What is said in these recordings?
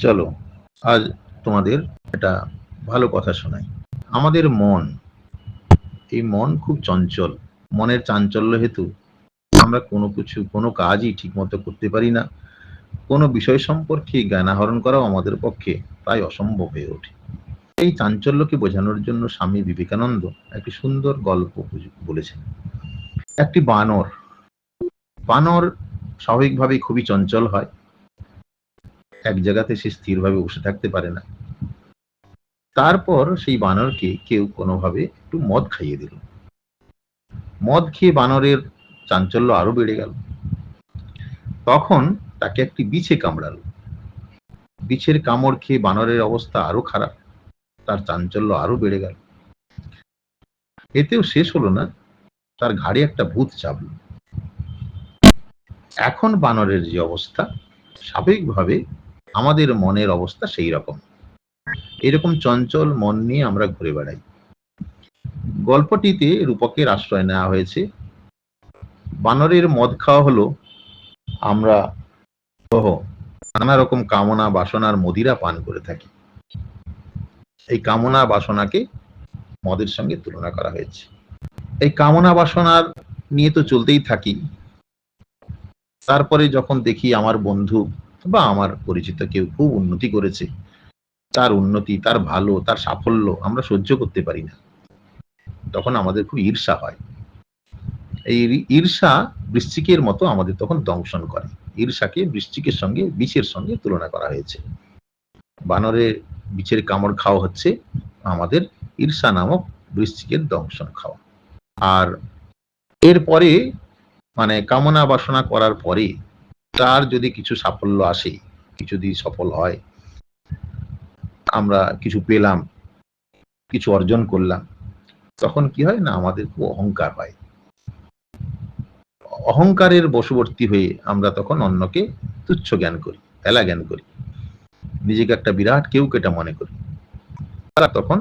চলো, আজ তোমাদের একটা ভালো কথা শোনাই। আমাদের মন, এই মন খুব চঞ্চল। মনের চাঞ্চল্য হেতু আমরা কোনো কিছু, কোনো কাজই ঠিকমতো করতে পারি না। কোনো বিষয় সম্পর্কে জ্ঞান আহরণ করাও আমাদের পক্ষে প্রায় অসম্ভব হয়ে ওঠে। এই চাঞ্চল্যকে বোঝানোর জন্য স্বামী বিবেকানন্দ একটি সুন্দর গল্প বলেছেন। একটি বানর বানর স্বাভাবিকভাবেই খুবই চঞ্চল হয়। এক জায়গাতে সে স্থিরভাবে বসে থাকতে পারে না। তারপর সেই বানরকে কেউ কোনোভাবে একটু মদ খাইয়ে দিল। মদ খেয়ে বানরের চাঞ্চল্য আরও বেড়ে গেল। তখন তাকে একটি বিছে কামড়ালো। বিছের কামড় খেয়ে বানরের অবস্থা আরও খারাপ, তার চাঞ্চল্য আরও বেড়ে গেল। এতেও শেষ হলো না, তার ঘাড়ে একটা ভূত চাপলো। এখন বানরের যে অবস্থা, স্বাভাবিকভাবে আমাদের মনের অবস্থা সেই রকম। এরকম চঞ্চল মন নিয়ে আমরা ঘুরে বেড়াই। গল্পটিতে রূপকের আশ্রয় নেওয়া হয়েছে। বানরের মদ খাওয়া হলো। আমরা নানা রকম কামনা বাসনার মদিরা পান করে থাকি। এই কামনা বাসনাকে মদের সঙ্গে তুলনা করা হয়েছে। এই কামনা বাসনার নিয়ে তো চলতেই থাকি। তারপরে যখন দেখি আমার বন্ধু বা আমার পরিচিত কেউ খুব উন্নতি করেছে। তার উন্নতি, তার ভালো, তার সাফল্য আমরা সহ্য করতে পারি না। তখন আমাদের খুব ঈর্ষা হয়। এই ঈর্ষা বৃশ্চিকের মতো আমাদের তখন দংশন করে। ঈর্ষাকে বৃশ্চিকের সঙ্গে, বিষের সঙ্গে তুলনা করা হয়েছে। বানরের বিচের কামড় খাওয়া হচ্ছে, আমাদের ঈর্ষা নামক বৃশ্চিকের দংশন খাওয়া। আর এরপরে মানে কামনা বাসনা করার পরে তার যদি কিছু সাফল্য আসে, কিছু যদি সফল হয়, আমরা কিছু পেলাম, কিছু অর্জন করলাম, তখন কি হয় না, আমাদের খুব অহংকার হয়। অহংকারের বশবর্তী হয়ে আমরা তখন অন্যকে তুচ্ছ জ্ঞান করি এলা জ্ঞান করি। নিজেকে একটা বিরাট কেউ কেটা মনে করি। তারা তখন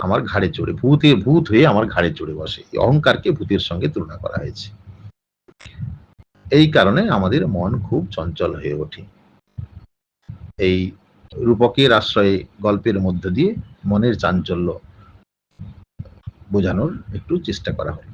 আমার ঘাড়ে চড়ে, ভূতে, ভূত হয়ে আমার ঘাড়ে চড়ে বসে। অহংকারকে ভূতের সঙ্গে তুলনা করা হয়েছে। এই কারণে আমাদের মন খুব চঞ্চল হয়ে ওঠে। এই রূপকের আশ্রয়ে গল্পের মধ্য দিয়ে মনের চাঞ্চল্য বোঝানোর একটু চেষ্টা করা হলো।